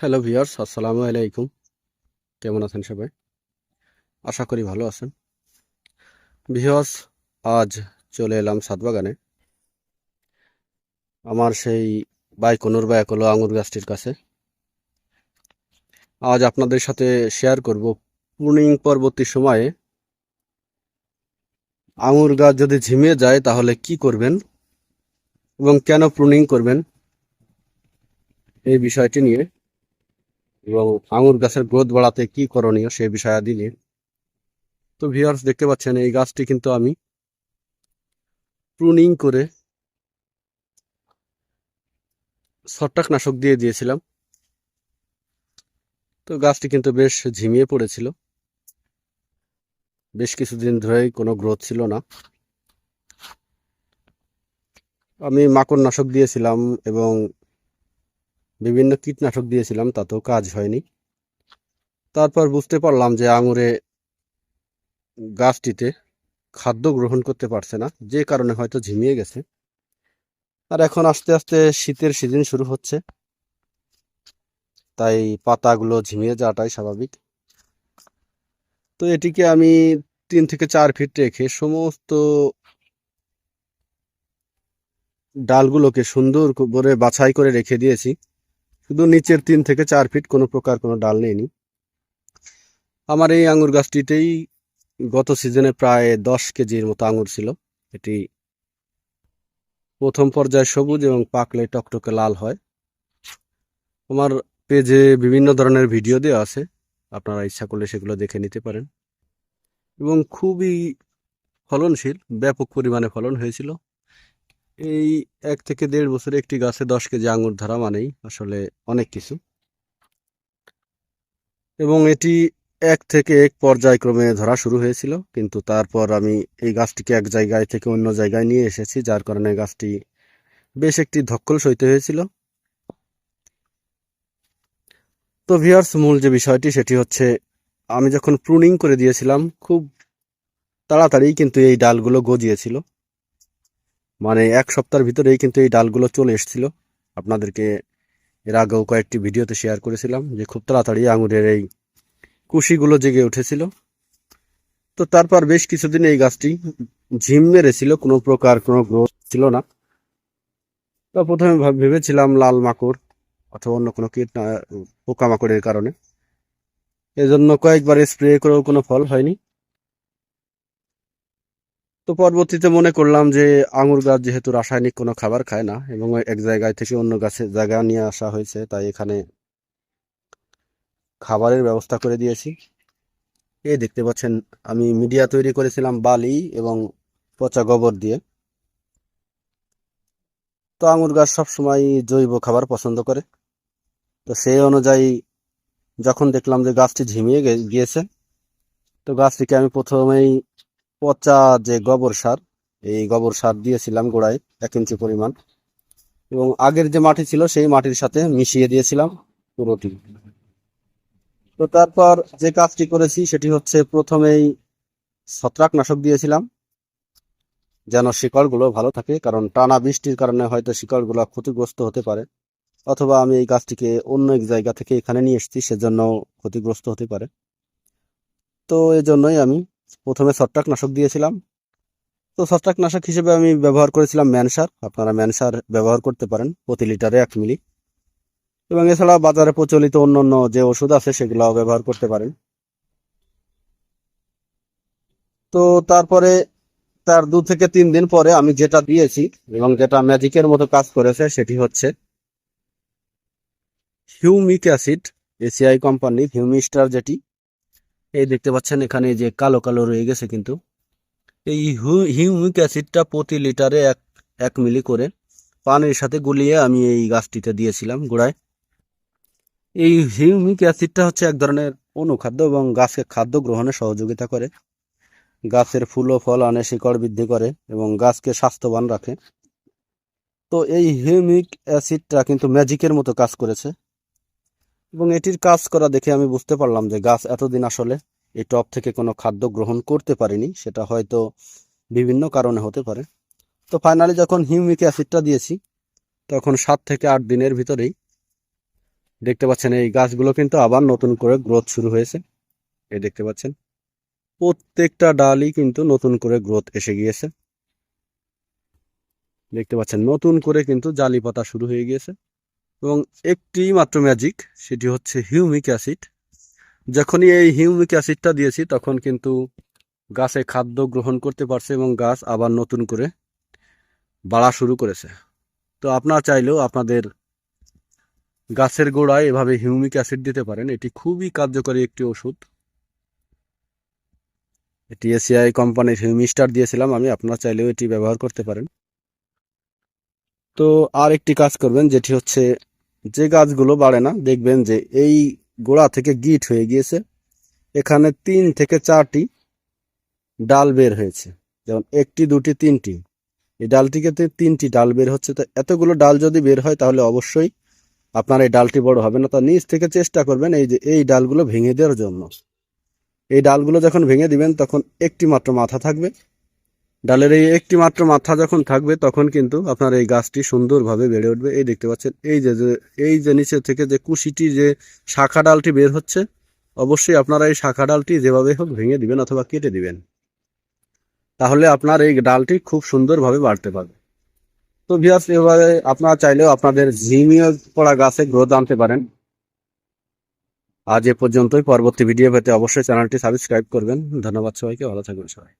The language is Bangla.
হ্যালো ভিউয়ার্স আসসালামু আলাইকুম কেমন আছেন সবাই? আশা করি ভালো আছেন। ভিউয়ার্স আজ চলে এলাম সাতবাগানে। আমার সেই বাইকনুর বা একলো আঙুর গাছটির কাছে। আজ আপনাদের সাথে শেয়ার করব প্রুনিং পরবর্তী সময়ে। আঙুর গাছ যদি ঝিমিয়ে যায়, তাহলে কি করবেন এবং কেন প্রুনিং করবেন? এই বিষয়টি নিয়ে এবং আঙুর গাছের গ্রোথ বাড়াতে কি করণীয় সেই বিষয়াদি নিয়ে। তো ভিউয়ার্স দেখতে পাচ্ছেন, এই গাছটি কিন্তু আমি প্রুনিং করে ছত্রাকনাশক দিয়ে দিয়েছিলাম। তো গাছটি কিন্তু বেশ ঝিমিয়ে পড়েছিল। বেশ কিছুদিন ধরেই কোনো গ্রোথ ছিল না। আমি মাকড় নাশক দিয়েছিলাম এবং বিভিন্ন কীটনাশক দিয়েছিলাম, তাতেও কাজ হয়নি। তারপর বুঝতে পারলাম যে আঙুরে গাছটিতে খাদ্য গ্রহণ করতে পারছে না, যে কারণে হয়তো ঝিমিয়ে গেছে। আর এখন আস্তে আস্তে শীতের সিজন শুরু হচ্ছে। তাই পাতাগুলো ঝিমিয়ে যাওয়াটাই স্বাভাবিক। তো এটিকে আমি তিন থেকে চার ফিট রেখে সমস্ত ডালগুলোকে সুন্দর করে বাছাই করে রেখে দিয়েছি। শুধু নিচের তিন থেকে চার ফিট কোনো প্রকার কোনো ডাল নেইনি আমার এই আঙুর গাছটিতেই গত সিজনে প্রায় দশ কেজির মতো আঙুর ছিল। এটি প্রথম পর্যায়ে সবুজ এবং পাকলে টকটকে লাল হয়। আমার পেজে বিভিন্ন ধরনের ভিডিও দেওয়া আছে, আপনারা ইচ্ছা করলে সেগুলো দেখে নিতে পারেন। এবং খুবই ফলনশীল, ব্যাপক পরিমাণে ফলন হয়েছিল। এই এক থেকে দেড় বছরে একটি গাছে দশ কেজি আঙুর ধরা মানেই আসলে অনেক কিছু। এবং এটি এক থেকে এক পর্যায়ক্রমে ধরা শুরু হয়েছিল, কিন্তু তারপর আমি এই গাছটিকে এক জায়গায় থেকে অন্য জায়গায় নিয়ে এসেছি, যার কারণে গাছটি বেশ একটি ধক্কল সইতে হয়েছিল। তো ভিয়ার্স মূল যে বিষয়টি, সেটি হচ্ছে আমি যখন প্রুনিং করে দিয়েছিলাম, খুব তাড়াতাড়ি কিন্তু এই ডালগুলো গজিয়েছিল। মানে এক সপ্তাহের ভিতরেই কিন্তু এই ডালগুলো চলে এসেছিল। আপনাদেরকে এর আগেও কয়েকটি ভিডিওতে শেয়ার করেছিলাম যে খুব তাড়াতাড়ি আঙুরের এই কুশিগুলো জেগে উঠেছিল। তো তারপর বেশ কিছুদিন এই গাছটি ঝিম মেরেছিল, কোনো প্রকার কোনো গ্রোথ ছিল না। তো প্রথমে ভাব- ভেবেছিলাম লাল মাকড় অথবা অন্য কোনো কীট পোকামাকড়ের কারণে। এজন্য কয়েকবার স্প্রে করেও কোনো ফল হয়নি। তো পরবর্তীতে মনে করলাম যে আঙুর গাছ যেহেতু রাসায়নিক কোনো খাবার খায় না এবং এক জায়গায় থেকে অন্য গাছে জায়গা নিয়ে আসা হয়েছে, তাই এখানে খাবারের ব্যবস্থা করে দিয়েছি। এই দেখতে পাচ্ছেন, আমি মিডিয়া তৈরি করেছিলাম বালি এবং পচা গোবর দিয়ে। তো আঙুর গাছ সবসময় জৈব খাবার পছন্দ করে। তো সেই অনুযায়ী যখন দেখলাম যে গাছটি ঝিমিয়ে গিয়েছে, তো গাছটিকে আমি প্রথমেই পচা যে গোবর সার, এই গোবর সার দিয়েছিলাম গোড়ায় এক ইঞ্চি পরিমাণ। এবং আগের যে মাটি ছিল, সেই মাটির সাথে মিশিয়ে দিয়েছিলাম পুরোটি। তো তারপর যে কাজটি করেছি, সেটি হচ্ছে প্রথমেই ছত্রাকনাশক দিয়েছিলাম, যেন শিকড়গুলো ভালো থাকে, কারণ টানা বৃষ্টির কারণে হয়তো শিকড়গুলো ক্ষতিগ্রস্ত হতে পারে। অথবা আমি এই গাছটিকে অন্য এক জায়গা থেকে এখানে নিয়ে এসেছি সেজন্য ক্ষতিগ্রস্ত হতে পারে। তো এই জন্যই আমি প্রথমে ছত্রাকনাশক দিয়েছিলাম। তো ছত্রাকনাশক হিসেবে আমি ব্যবহার করেছিলাম ম্যানসার। আপনারা ম্যানসার ব্যবহার করতে পারেন প্রতি লিটারে এক মিলি। এবং এছাড়া বাজারে প্রচলিত অন্য অন্য যে ওষুধ আছে সেগুলোও ব্যবহার করতে পারেন। তো তারপরে তার দু থেকে তিন দিন পরে আমি যেটা দিয়েছি এবং যেটা ম্যাজিকের মতো কাজ করেছে সেটি হচ্ছে হিউমিক অ্যাসিড, এসিআই কোম্পানি, হিউমিস্টার যেটি এই দেখতে পাচ্ছেন এখানে যে কালো কালো রয়ে গেছে কিন্তু। এই হিউ- হিউমিক অ্যাসিডটা প্রতি লিটারে এক এক মিলি করে পানির সাথে গুলিয়ে আমি এই গাছটিতে দিয়েছিলাম গোড়ায়। এই হিউমিক অ্যাসিডটা হচ্ছে এক ধরনের অনুখাদ্য এবং গাছকে খাদ্য গ্রহণে সহযোগিতা করে। গাছের ফুল ও ফল আনে, শিকড় বৃদ্ধি করে এবং গাছকে স্বাস্থ্যবান রাখে। তো এই হিউমিক অ্যাসিডটা কিন্তু ম্যাজিকের মতো কাজ করেছে। এবং এটির কাজ করা দেখে আমি বুঝতে পারলাম যে গাছ এতদিন আসলে এই টব থেকে কোনো খাদ্য গ্রহণ করতে পারেনি, সেটা হয়তো বিভিন্ন কারণে হতে পারে। তো ফাইনালি যখন হিউমিক অ্যাসিডটা দিয়েছি, তখন সাত থেকে আট দিনের ভিতরেই দেখতে পাচ্ছেন এই গাছগুলো কিন্তু আবার নতুন করে গ্রোথ শুরু হয়েছে। এই দেখতে পাচ্ছেন, প্রত্যেকটা ডালই কিন্তু নতুন করে গ্রোথ এসে গিয়েছে। দেখতে পাচ্ছেন, নতুন করে কিন্তু জালি পাতা শুরু হয়ে গিয়েছে। এবং একটি মাত্র ম্যাজিক সেটি হচ্ছে হিউমিক অ্যাসিড যখনই এই হিউমিক অ্যাসিডটা দিয়েছি, তখন কিন্তু গাছে খাদ্য গ্রহণ করতে পারছে এবং গাছ আবার নতুন করে বাড়া শুরু করেছে। তো আপনারা চাইলেও আপনাদের গাছের গোড়ায় এভাবে হিউমিক অ্যাসিড দিতে পারেন। এটি খুবই কার্যকরী একটি ওষুধ। এটি এসিআই কোম্পানির হিউমিস্টার দিয়েছিলাম আমি, আপনারা চাইলেও এটি ব্যবহার করতে পারেন। তো আর একটি কাজ করবেন, যেটি হচ্ছে যে গাছগুলো বাড়ে না, দেখবেন যে এই গোড়া থেকে গিট হয়ে গিয়েছে। এখানে তিন থেকে চারটি ডাল বের হয়েছে, যেমন একটি, দুটি, তিনটি। এই ডালটিকে তিনটি ডাল বের হচ্ছে। তো এতগুলো ডাল যদি বের হয়, তাহলে অবশ্যই আপনার এই ডালটি বড় হবে না। তো নিচ থেকে চেষ্টা করবেন এই যে এই ডালগুলো ভেঙে দেওয়ার জন্য। এই ডালগুলো যখন ভেঙে দিবেন, তখন একটি মাত্র মাথা থাকবে। ডালের এই একটি মাত্র মাথা যখন থাকবে, তখন কিন্তু আপনার এই গাছটি সুন্দরভাবে বেড়ে উঠবে। এই দেখতে পাচ্ছেন, এই যে এই যে নিচে থেকে যে কুশিটি যে শাখা ডালটি বের হচ্ছে, অবশ্যই আপনারা এই শাখা ডালটি যেভাবে হোক ভেঙে দিবেন অথবা কেটে দিবেন। তাহলে আপনার এই ডালটি খুব সুন্দরভাবে বাড়তে পারবে। তো ভিয়াস এভাবে আপনারা চাইলেও আপনাদের ঝিমিয়ে পড়া গাছে গ্রোথ আনতে পারেন। আজ এ পর্যন্তই। পরবর্তী ভিডিও পেতে অবশ্যই চ্যানেলটি সাবস্ক্রাইব করবেন। ধন্যবাদ সবাইকে। ভালো থাকবেন সবাই।